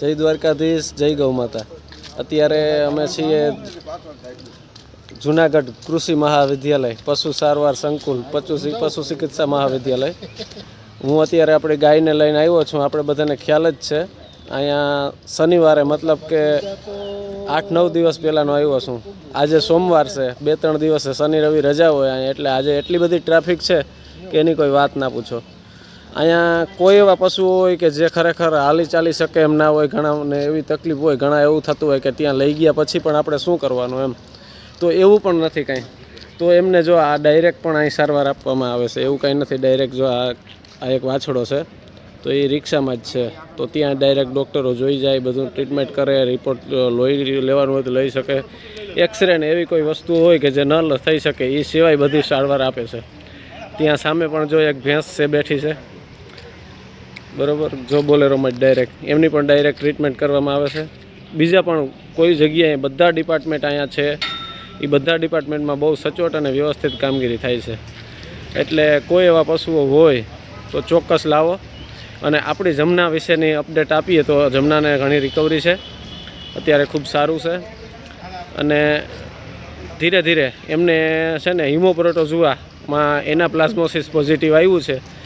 જય દ્વારકાધીશ, જય ગૌ માતા. અત્યારે અમે છીએ જુનાગઢ કૃષિ મહાવિદ્યાલય, પશુ સારવાર સંકુલ, પશુ પશુ ચિકિત્સા મહાવિદ્યાલય. હું અત્યારે આપણી ગાયને લઈને આવ્યો છું. આપણે બધાને ખ્યાલ જ છે. અહીંયા શનિવારે મતલબ કે આઠ નવ દિવસ પહેલાંનો આવ્યો છું. આજે સોમવાર છે. બે ત્રણ દિવસે શનિ રવિ રજા હોય અહીંયા. એટલે આજે એટલી બધી ટ્રાફિક છે કે એની કોઈ વાત ના પૂછો. અહીંયા કોઈ એવા પશુઓ હોય કે જે ખરેખર હાલી ચાલી શકે એમ ના હોય ઘણાને એવી તકલીફ હોય, ઘણા એવું થતું હોય કે ત્યાં લઈ ગયા પછી પણ આપણે શું કરવાનું એમ. તો એવું પણ નથી કાંઈ. તો એમને જો આ ડાયરેક્ટ પણ અહીં સારવાર આપવામાં આવે છે. એવું કાંઈ નથી ડાયરેક્ટ જો આ આ એક વાછડો છે, તો એ રિક્ષામાં જ છે. તો ત્યાં ડાયરેક્ટ ડૉક્ટરો જોઈ જાય, બધું ટ્રીટમેન્ટ કરે રિપોર્ટ લોહી લેવાનું હોય તો લઈ શકે. એક્સરે ને એવી કોઈ વસ્તુ હોય કે જે ન થઈ શકે એ સિવાય બધી સારવાર આપે છે. ત્યાં સામે પણ જો એક ભેંસ છે બેઠી છે બરોબર? જો બોલેરોમાં ડાયરેક્ટ એમની પણ ડાયરેક્ટ ટ્રીટમેન્ટ કરવામાં આવે છે. બીજા પણ કોઈ જગ્યાએ બધા ડિપાર્ટમેન્ટ અહીંયા છે. એ બધા ડિપાર્ટમેન્ટમાં બહુ સચોટ અને વ્યવસ્થિત કામગીરી થાય છે. એટલે કોઈ એવા પશુઓ હોય તો ચોક્કસ લાવો. અને આપણી જમના વિશેની અપડેટ આપીએ તો જમનાને ઘણી રિકવરી છે. અત્યારે ખૂબ સારું છે. અને ધીરે ધીરે એમને છે ને હિમોપ્રોટોઝુઆમાં એના પ્લાઝમોસિસ પોઝિટિવ આવ્યું છે.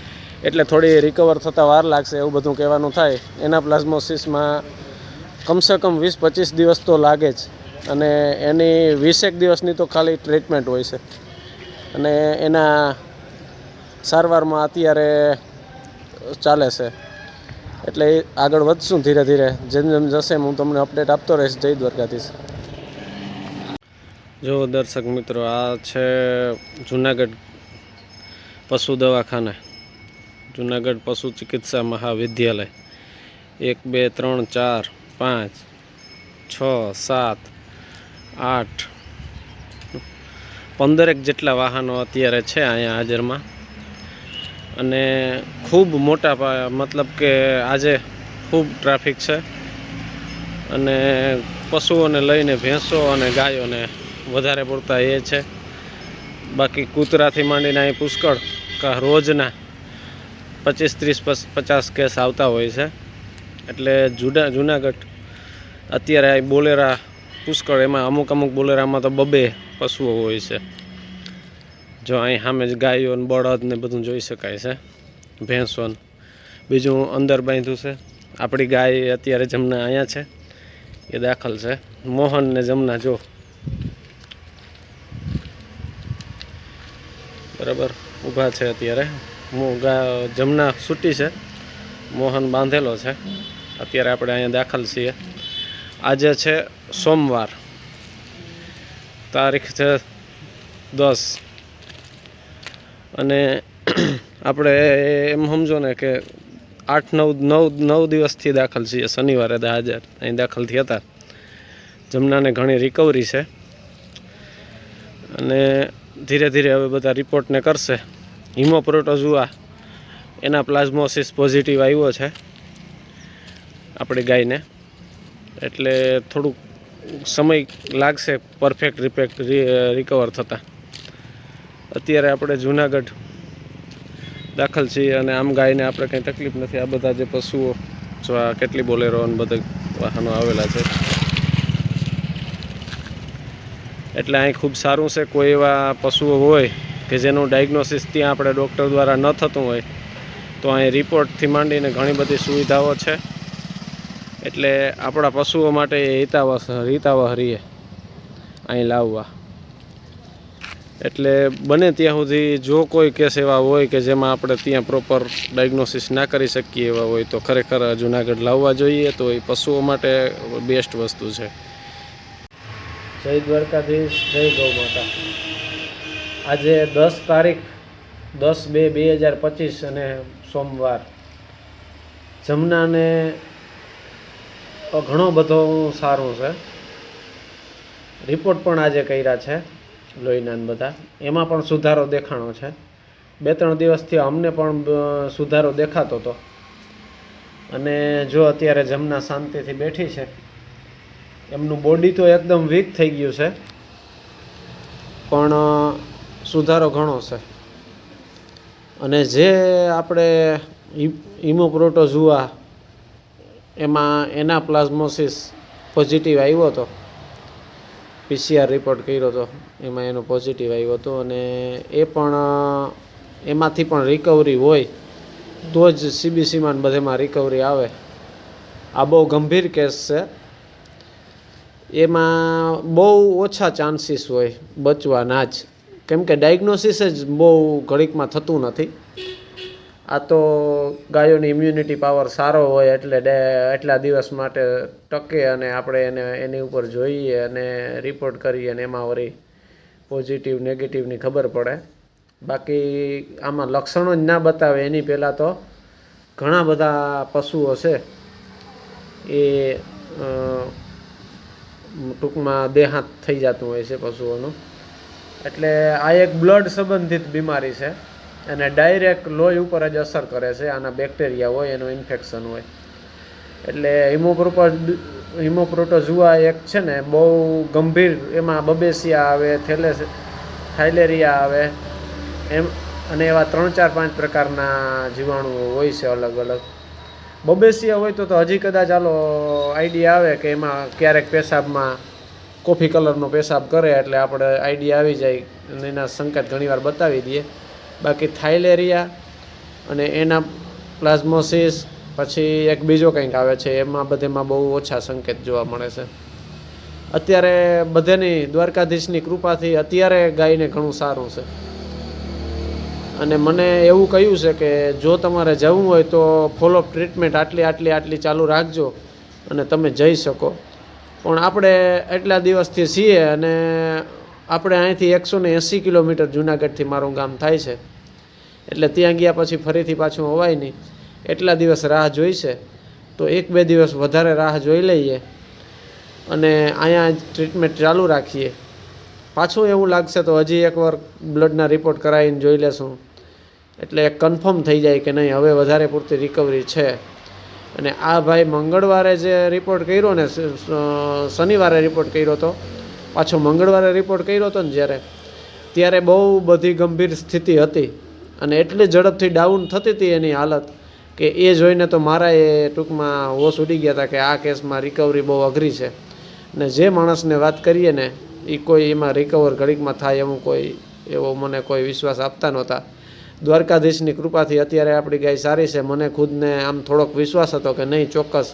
એટલે થોડી રિકવર થતાં વાર લાગશે એવું બધું કહેવાનું થાય. એના પ્લાઝમોસિસમાં કમસે કમ વીસ પચીસ દિવસ તો લાગે જ. અને એની વીસેક દિવસની તો ખાલી ટ્રીટમેન્ટ હોય છે. અને એના સારવારમાં અત્યારે ચાલે છે. એટલે આગળ વધશું ધીરે ધીરે. જેમ જેમ જશે હું તમને અપડેટ આપતો રહીશ. જય દ્વારકાધીશ. જો દર્શક મિત્રો, આ છે જુનાગઢ પશુ દવાખાના. જુનાગઢ પશુ ચિકિત્સા મહાવિદ્યાલય. એક, બે, ત્રણ, ચાર, પાંચ, છ, સાત, આઠ, પંદરેક જેટલા વાહનો અત્યારે છે અહીંયા હાજરમાં. અને ખૂબ મોટા મતલબ કે આજે ખૂબ ટ્રાફિક છે. અને પશુઓને લઈને ભેંસો અને ગાયોને વધારે પડતા એ છે. બાકી કૂતરાથી માંડીને અહીં પુષ્કળ રોજના પચીસ, ત્રીસ પચાસ કેસ આવતા હોય છે. એટલે જુના જુનાગઢ, અત્યારે બોલેરા પુષ્કળ, એમાં અમુક અમુક બોલેરામાં તો બબે પશુઓ હોય છે. જો અહીં સામે જ ગાયો ને બળદ ને બધું જોઈ શકાય છે. ભેંસો. બીજું અંદર બાંધ્યું છે. આપણી ગાય અત્યારે જમના અહીંયા છે. એ દાખલ છે. મોહન ને જમના જો. બરાબર, ઊભા છે અત્યારે. જમના છૂટી છે. મોહન બાંધેલો છે. અત્યારે આપણે અહીંયા દાખલ છીએ. આજે છે સોમવાર. તારીખ છે દસ. અને આપણે એમ સમજો ને કે આઠ, નવ નવ નવ દિવસથી દાખલ છીએ. શનિવારે હાજર અહીં દાખલ થયા હતા. જમનાને ઘણી રિકવરી છે. અને ધીરે ધીરે હવે બધા રિપોર્ટને કરશે. હિમોપ્રોટોઝુઆ એના પ્લાઝ્મોસિસ પોઝિટિવ આવ્યો છે આપણી ગાયને. એટલે થોડુંક સમય લાગશે પરફેક્ટ રિપેક્ટ રિકવર થતાં. અત્યારે આપણે જુનાગઢ દાખલ છીએ અને આમ ગાયને આપણે કંઈ તકલીફ નથી. આ બધા જે પશુઓ જો કેટલી બોલેરો અને બધા વાહનો આવેલા છે. એટલે અહીં ખૂબ સારું છે. કોઈ એવા પશુઓ હોય કે જેનું ડાયગ્નોસિસ ત્યાં આપણે ડૉક્ટર દ્વારા ન થતું હોય, તો અહીં રિપોર્ટથી માંડીને ઘણી બધી સુવિધાઓ છે. એટલે આપણા પશુઓ માટે હિતાવહ હિતાવહ રહીએ અહીં લાવવા. એટલે બને ત્યાં સુધી જો કોઈ કેસ એવા હોય કે જેમાં આપણે ત્યાં પ્રોપર ડાયગ્નોસિસ ના કરી શકીએ એવા હોય, તો ખરેખર જુનાગઢ લાવવા જોઈએ, તો એ પશુઓ માટે બેસ્ટ વસ્તુ છે. જય દ્વારકાધીશ, જય ગૌ માતા. આજે દસ તારીખ, દસ બે બે હજાર પચીસ અને સોમવાર. જમનાને ઘણો બધો સારું છે. રિપોર્ટ પણ આજે કર્યા છે, લોહીના બધા. એમાં પણ સુધારો દેખાણો છે. બે ત્રણ દિવસથી અમને પણ સુધારો દેખાતો હતો અને જો અત્યારે જમના શાંતિથી બેઠી છે, એમનું બોડી તો એકદમ વીક થઈ ગયું છે. પણ સુધારો ઘણો છે. અને જે આપણે હિમોપ્રોટોઝુઆ એમાં એના પ્લાઝમોસિસ પોઝિટિવ આવ્યો હતો. પીસીઆર રિપોર્ટ કર્યો હતો, એમાં એનો પોઝિટિવ આવ્યો હતો અને એ પણ, એમાંથી પણ રિકવરી હોય, તો જ સીબીસીમાં બધેમાં રિકવરી આવે. આ બહુ ગંભીર કેસ છે. એમાં બહુ ઓછા ચાન્સીસ હોય બચવાના જ. કેમ કે ડાયગ્નોસિસ જ બહુ ઘડીકમાં થતું નથી. આ તો ગાયોની ઇમ્યુનિટી પાવર સારો હોય એટલે એટલા દિવસ માટે ટકે અને આપણે એને, એની ઉપર જોઈએ અને રિપોર્ટ કરીએ અને એમાં વળી પોઝિટિવ નેગેટિવની ખબર પડે. બાકી આમાં લક્ષણો જ ના બતાવે. એની પહેલાં તો ઘણા બધા પશુઓ છે, એ ટૂંકમાં દેહાંત થઈ જતું હોય છે પશુઓનું. એટલે આ એક બ્લડ સંબંધિત બીમારી છે અને ડાયરેક્ટ લોહી ઉપર જ અસર કરે છે આના બેક્ટેરિયા હોય, એનું ઇન્ફેક્શન હોય. એટલે હિમોપ્રોપા હિમોપ્રોટોઝુઆ એક છે ને, બહુ ગંભીર, એમાં બબેસિયા આવે, થેલેસ, થાઇલેરિયા આવે, એમ, અને એવા ત્રણ ચાર પાંચ પ્રકારના જીવાણુઓ હોય છે અલગ અલગ. બબેસિયા હોય તો તો હજી કદાચ ચાલો આઈડિયા આવે કે એમાં ક્યારેક પેશાબમાં કોફી કલરનો પેશાબ કરે એટલે આપણે આઈડિયા આવી જાય અને એના સંકેત ઘણીવાર બતાવી દઈએ. બાકી થાઇલેરિયા અને એના પ્લાઝમોસિસ પછી એક બીજો કંઈક આવે છે, એમાં બધેમાં બહુ ઓછા સંકેત જોવા મળે છે. અત્યારે બધેની દ્વારકાધીશની કૃપાથી અત્યારે ગાયને ઘણું સારું છે. અને મને એવું કહ્યું છે કે જો તમારે જવું હોય તો ફોલોઅપ ટ્રીટમેન્ટ આટલી આટલી આટલી ચાલુ રાખજો અને તમે જઈ શકો. પણ આપણે એટલા દિવસથી છીએ અને આપણે અહીંથી એકસો ને એંસી કિલોમીટર જુનાગઢથી મારું ગામ થાય છે. એટલે ત્યાં ગયા પછી ફરીથી પાછું અવાય નહીં. એટલા દિવસ રાહ જોઈશે તો એક બે દિવસ વધારે રાહ જોઈ લઈએ અને અહીંયા ટ્રીટમેન્ટ ચાલુ રાખીએ. પાછું એવું લાગશે તો હજી એકવાર બ્લડના રિપોર્ટ કરાવીને જોઈ લેશું. એટલે કન્ફર્મ થઈ જાય કે નહીં, હવે વધારે પૂરતી રિકવરી છે. અને આ ભાઈ મંગળવારે જે રિપોર્ટ કર્યો ને શનિવારે રિપોર્ટ કર્યો હતો પાછો મંગળવારે રિપોર્ટ કર્યો હતો ને જ્યારે, ત્યારે બહુ બધી ગંભીર સ્થિતિ હતી. અને એટલી ઝડપથી ડાઉન થતી હતી એની હાલત કે એ જોઈને તો મારા એ ટૂંકમાં હોશ ઉડી ગયા હતા કે આ કેસમાં રિકવરી બહુ અઘરી છે. ને જે માણસને વાત કરીએ ને એ કોઈ એમાં રિકવર ઘડીકમાં થાય એવું કોઈ, એવો મને કોઈ વિશ્વાસ આપતા નહોતા. દ્વારકાધીશની કૃપાથી અત્યારે આપણી ગાય સારી છે. મને ખુદને આમ થોડોક વિશ્વાસ હતો કે નહીં, ચોક્કસ.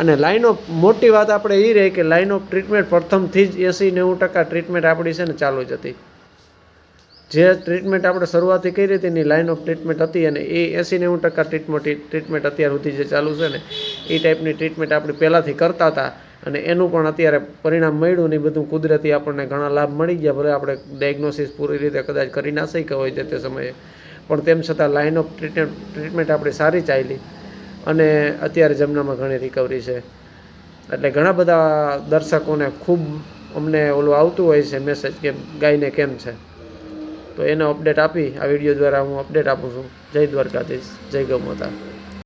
અને લાઇન ઓફ મોટી વાત આપણે એ રહી કે લાઇન ઓફ ટ્રીટમેન્ટ પ્રથમથી જ એંસી નેવું ટકા ટ્રીટમેન્ટ આપણી છે ને ચાલુ જ હતી. જે ટ્રીટમેન્ટ આપણે શરૂઆતથી કરી હતી એની લાઇન ઓફ ટ્રીટમેન્ટ હતી અને એ એંસી નેવું ટકા ટ્રીટમેન્ટ ટ્રીટમેન્ટ અત્યાર સુધી જે ચાલુ છે ને એ ટાઈપની ટ્રીટમેન્ટ આપણે પહેલાંથી કરતા હતા અને એનું પણ અત્યારે પરિણામ મળ્યું ને એ બધું કુદરતી આપણને ઘણા લાભ મળી ગયા. ભલે આપણે ડાયગ્નોસિસ પૂરી રીતે કદાચ કરી ના શક્યા હોય તે તે સમયે. પણ તેમ છતાં લાઇન ઓફ ટ્રીટમેન્ટ આપણે સારી ચાલી અને અત્યારે જમનામાં ઘણી રિકવરી છે. એટલે ઘણા બધા દર્શકોને ખૂબ અમને ઓલું આવતું હોય છે મેસેજ કે ગાયને કેમ છે. તો એનો અપડેટ આપી, આ વીડિયો દ્વારા હું અપડેટ આપું છું. જય દ્વારકાધીશ, જય ગૌ માતા